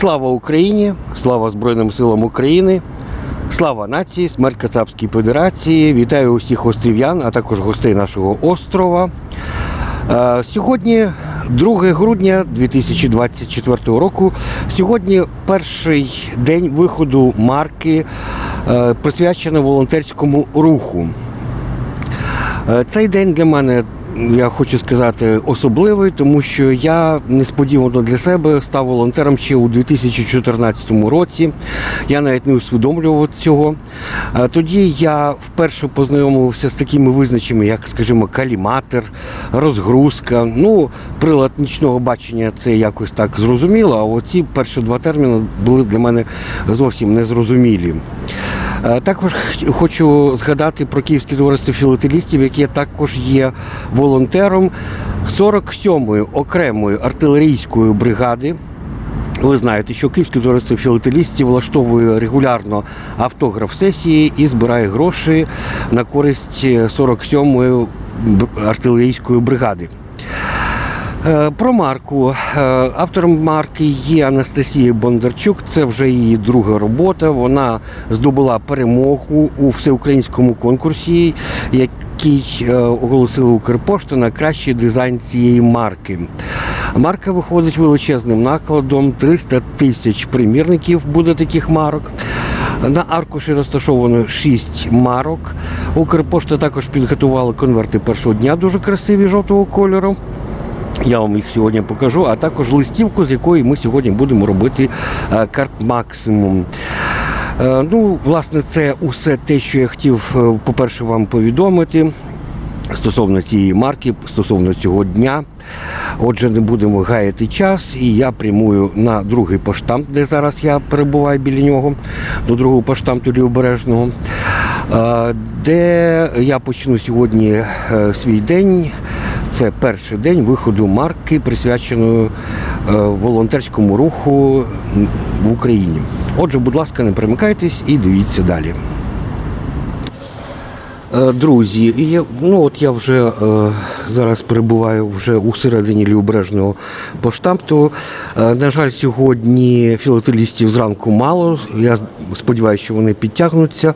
Слава Україні! Слава Збройним силам України! Слава нації, смерть Кацапській Федерації. Вітаю усіх острів'ян, а також гостей нашого острова. Е, Сьогодні 2 грудня 2024 року. Сьогодні перший день виходу марки, е, присвячений волонтерському руху. Е, Цей день для мене, я хочу сказати, особливий, тому що я несподівано для себе став волонтером ще у 2014 році. Я навіть не усвідомлював цього. Тоді я вперше познайомився з такими визначеннями, як, скажімо, каліматор, розгрузка. Ну, прилад нічного бачення це якось так зрозуміло, а оці перші два терміни були для мене зовсім незрозумілі. Е, Також хочу згадати про Київське товариство філателістів, яке також є волонтером 47-ї окремої артилерійської бригади. Ви знаєте, що Київське товариство філателістів влаштовує регулярно автограф-сесії і збирає гроші на користь 47-ї артилерійської бригади. Е, Про марку. Е, Автором марки є Анастасія Бондарчук. Це вже її друга робота. Вона здобула перемогу у всеукраїнському конкурсі, який е, оголосила Укрпошта на кращий дизайн цієї марки. Марка виходить величезним накладом. 300 тисяч примірників буде таких марок. На аркуші розташовано 6 марок. Укрпошта також підготувала конверти першого дня, дуже красиві жовтого кольору. Я вам їх сьогодні покажу, а також листівку, з якої ми сьогодні будемо робити е, карт максимум. Е, Ну, власне, це усе те, що я хотів, е, по-перше, вам повідомити стосовно цієї марки, стосовно цього дня. Отже, не будемо гаяти час, і я прямую на другий поштамт, де зараз я перебуваю біля нього, до другого поштамту Лівобережного, де я почну сьогодні свій день. Це перший день виходу марки, присвяченої е, волонтерському руху в Україні. Отже, будь ласка, не примикайтесь і дивіться далі. Е, Друзі, і ну от я вже е, зараз перебуваю вже у середині лівобережного поштамту. Е, на жаль, сьогодні філателістів зранку мало. Я сподіваюся, що вони підтягнуться.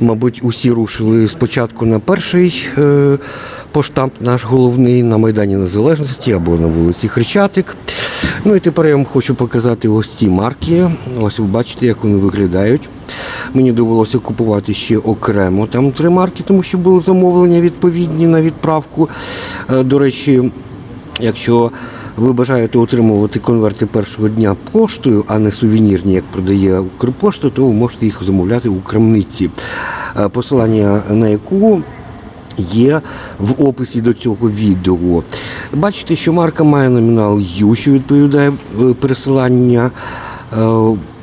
Мабуть, усі рушили спочатку на перший е, поштамт, наш головний на Майдані Незалежності або на вулиці Хрещатик. Ну і тепер я вам хочу показати ось ці марки. Ось ви бачите, як вони виглядають. Мені довелося купувати ще окремо там три марки, тому що були замовлення відповідні на відправку. Е, До речі, якщо ви бажаєте отримувати конверти першого дня поштою, а не сувенірні, як продає Укрпошта, то ви можете їх замовляти у крамниці. Е, Посилання на яку є в описі до цього відео. Бачите, що марка має номінал U, що відповідає е, пересилання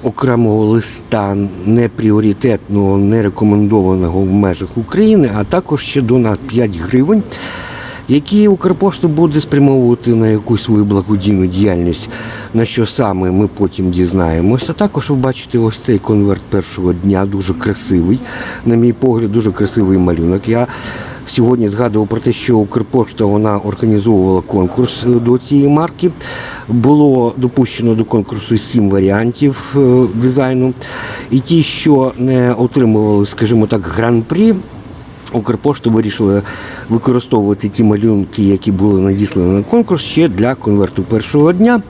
окремого листа непріоритетного, не рекомендованого в межах України, а також ще до на 5 гривень. Які Укрпошта буде спрямовувати на якусь свою благодійну діяльність, на що саме ми потім дізнаємося. Також ви бачите ось цей конверт першого дня, дуже красивий. На мій погляд, дуже красивий малюнок. Я сьогодні згадував про те, що Укрпошта вона організовувала конкурс е, до цієї марки. Було допущено до конкурсу сім варіантів е, дизайну. І ті, що не отримували, скажімо так, гран-прі. Укрпошта вирішила використовувати ті малюнки, які були надіслані на конкурс, ще для конверту першого дня,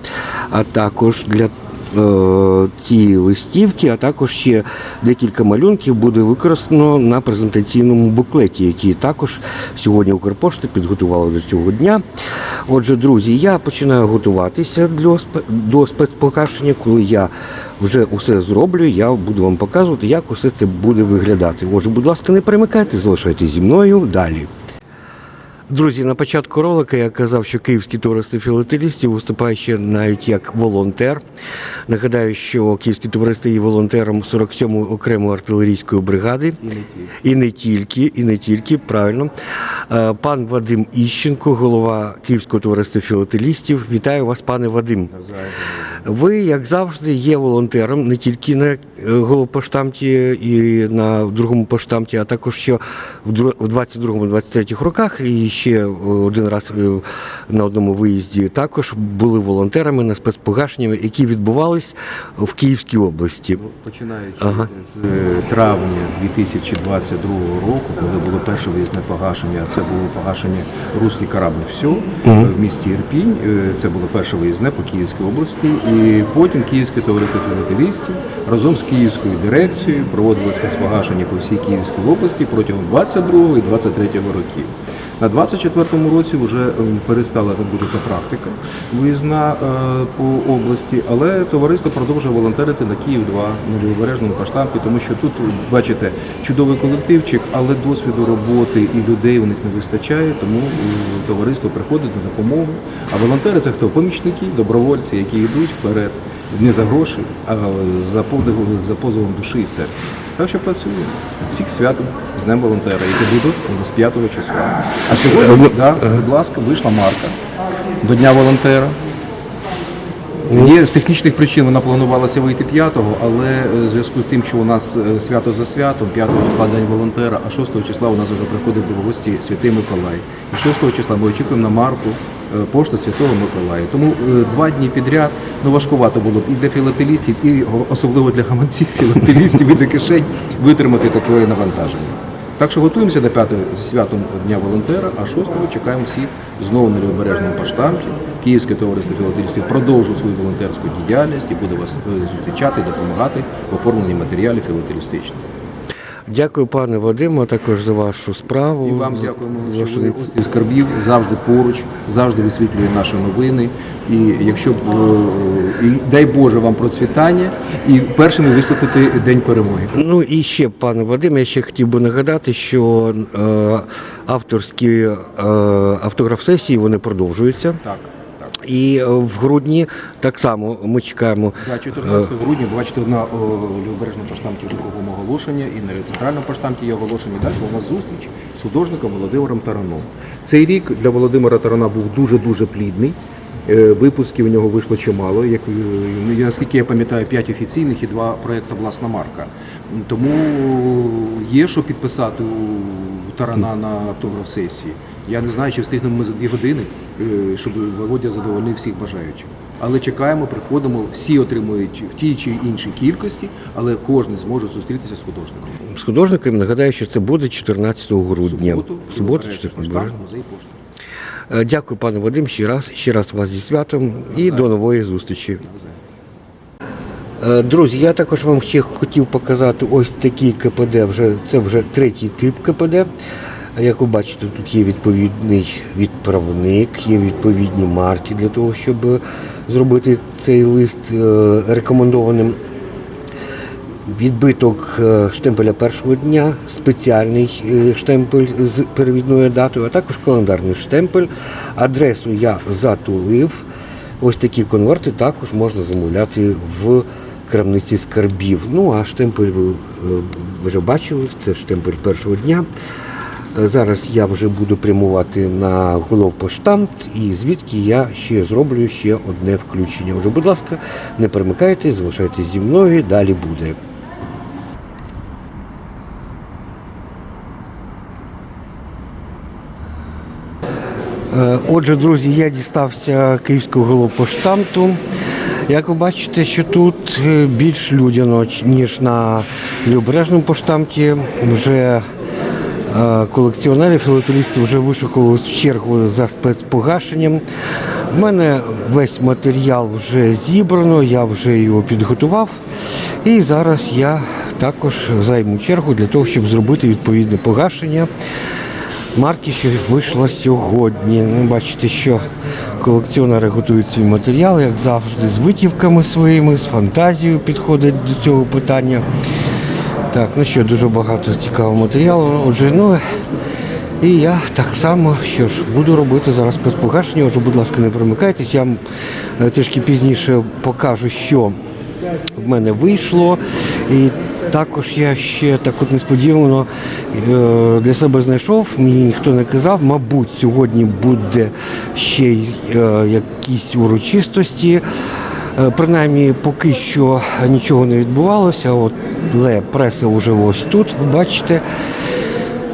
а також для е, цієї листівки, а також ще декілька малюнків буде використано на презентаційному буклеті, який також сьогодні Укрпошта підготувала до цього дня. Отже, друзі, я починаю готуватися до спецпогашення, коли я вже усе зроблю, я буду вам показувати, як усе це буде виглядати. Отже, будь ласка, не перемикайте, залишайтесь зі мною далі. Друзі, на початку ролика я казав, що Київське товариство філателістів виступає ще навіть як волонтер. Нагадаю, що Київське товариство є волонтером 47-ї окремої артилерійської бригади. І не тільки, і не тільки, правильно. Е, Пан Вадим Іщенко, голова Київського товариства філателістів. Вітаю вас, пане Вадим. Ви, як завжди, є волонтером не тільки на е, головпоштамті і на другому поштамті, а також дру- в 22-23 роках і ще один раз е, на одному виїзді також були волонтерами на спецпогашеннями, які відбувались в Київській області. Починаючи Ага. з е, травня 2022 року, коли було перше виїзне погашення, це було погашення Руський корабль все в місті Ірпінь. Е, Це було перше виїзне по Київській області. І потім Київське товариство філателістів разом з Київською дирекцією проводило спецпогашення по всій Київській області протягом 22 і 23 років. На 24-му році вже ем, перестала бути та практика виїзна е, по області, але товариство продовжує волонтерити на Київ 2 на лівобережному каштампі, тому що тут бачите чудовий колективчик, але досвіду роботи і людей у них не вистачає, тому е, товариство приходить на допомогу. А волонтери це хто? Помічники, добровольці, які йдуть вперед не за гроші, а за подивом, за позовом душі і серця. Так що працюємо. Всіх святом з Днем волонтера, які будуть нас 5 числа. А сьогодні, да, будь ласка, вийшла марка до Дня волонтера. Є з технічних причин вона планувалася вийти 5-го, але е, в зв'язку з тим, що у нас е, свято за святом, 5 числа День волонтера, а 6 числа у нас вже приходить до гості Святий Миколай. І 6 числа ми очікуємо на марку е, пошта Святого Миколая. Тому е, два дні підряд ну важкувато було б і для філателістів, і особливо для гаманців філателістів, і для кишень витримати таке навантаження. Так що готуємося до 5 зі святом Дня волонтера, а 6-го чекаємо всіх знову на лівобережному паштамті. Київське товариство філателістів продовжує свою волонтерську діяльність і буде вас е, зустрічати, допомагати в оформленні матеріалів філателістичних. Дякую, пане Вадиме, також за вашу справу. І вам дякуємо, за що ви острів скарбів завжди поруч, завжди висвітлює наші новини. І якщо б е, і дай Боже вам процвітання і першими висвітлити День перемоги. Ну і ще, пане Вадиме, я ще хотів би нагадати, що е, авторські е, автограф-сесії вони продовжуються. Так. І е, в грудні так само ми чекаємо. Да, 14 грудня, бачите, на о, лівобережному поштамті вже кругом оголошення, і на центральному поштамті є оголошення. Далі у нас зустріч з художником Володимиром Тараном. Цей рік для Володимира Тарана був дуже-дуже плідний. Е, Випусків у нього вийшло чимало. Як е, наскільки я пам'ятаю, 5 офіційних і два проекти власна марка. Тому є що підписати у Тарана на автограф сесії. Я не знаю, чи встигнемо ми за дві години, е, щоб Володя задовольнив всіх бажаючих. Але чекаємо, приходимо, всі отримують в тій чи іншій кількості, але кожен зможе зустрітися з художником. З художниками нагадаю, що це буде 14 грудня. Суботу, суботу, 14 грудня. музей пошти. Е, Дякую, пане Вадим, ще раз. Ще раз вас зі святом і до нової зустрічі. Е, Друзі, я також вам ще хотів показати ось такий КПД. Вже це вже третій тип КПД. Як ви бачите, тут є відповідний відправник, є відповідні марки для того, щоб зробити цей лист е, рекомендованим. Відбиток е, штемпеля першого дня, спеціальний штемпель з перевідною датою, а також календарний штемпель. Адресу я затулив. Ось такі конверти також можна замовляти в крамниці скарбів. Ну а штемпель ви е, вже бачили, це штемпель першого дня. Е, Зараз я вже буду прямувати на головпоштамт, і звідки я ще зроблю ще одне включення. Вже, будь ласка, не перемикайтесь, залишайтесь зі мною, далі буде. Е, Отже, друзі, я дістався київського головпоштамту. Як ви бачите, що тут е, більш людяно, ніж на лівобережному поштамті. Вже е, колекціонери, філателісти вже вишукували чергу за спецпогашенням. У мене весь матеріал вже зібрано, я вже його підготував. І зараз я також займу чергу для того, щоб зробити відповідне погашення марки, що вийшла сьогодні. Ну, бачите, що колекціонери готують свій матеріал, як завжди, з витівками своїми, з фантазією підходять до цього питання. Так, ну що, дуже багато цікавого матеріалу. Отже, ну і я так само що ж буду робити зараз спецпогашення. Отже, будь ласка, не примикайтесь. Я вам е, трішки пізніше покажу, що в мене вийшло. І також я ще так от несподівано е, для себе знайшов, мені ніхто не казав, мабуть, сьогодні буде ще й е, якісь урочистості. Е, Принаймні, поки що нічого не відбувалося, от, але преса вже ось тут, бачите.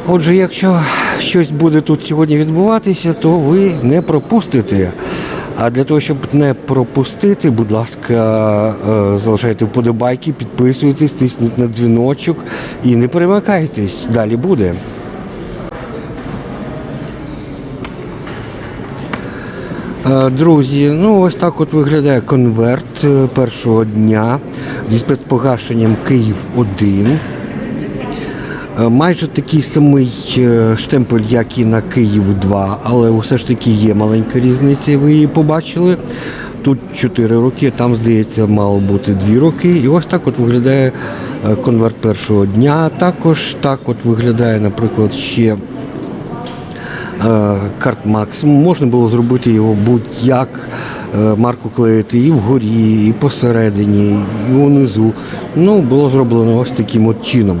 Отже, якщо щось буде тут сьогодні відбуватися, то ви не пропустите. А для того, щоб не пропустити, будь ласка, е, залишайте вподобайки, підписуйтесь, тисніть на дзвіночок і не перемикайтесь. Далі буде. Е, Друзі, ну ось так от виглядає конверт е, першого дня зі спецпогашенням Київ 1. Е, Майже такий самий е, штемпель, як і на Київ 2, але все ж таки є маленька різниця, ви її побачили. Тут 4 роки, там, здається, мало бути 2 роки. І ось так от виглядає е, конверт першого дня. Також так от виглядає, наприклад, ще карт максимум. Можна було зробити його будь-як. Марку клеїти і вгорі, і посередині, і унизу. Ну, було зроблено ось таким от чином.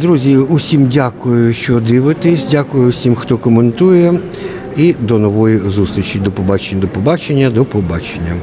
Друзі, усім дякую, що дивитесь. Дякую усім, хто коментує. І до нової зустрічі. До побачення, до побачення, до побачення.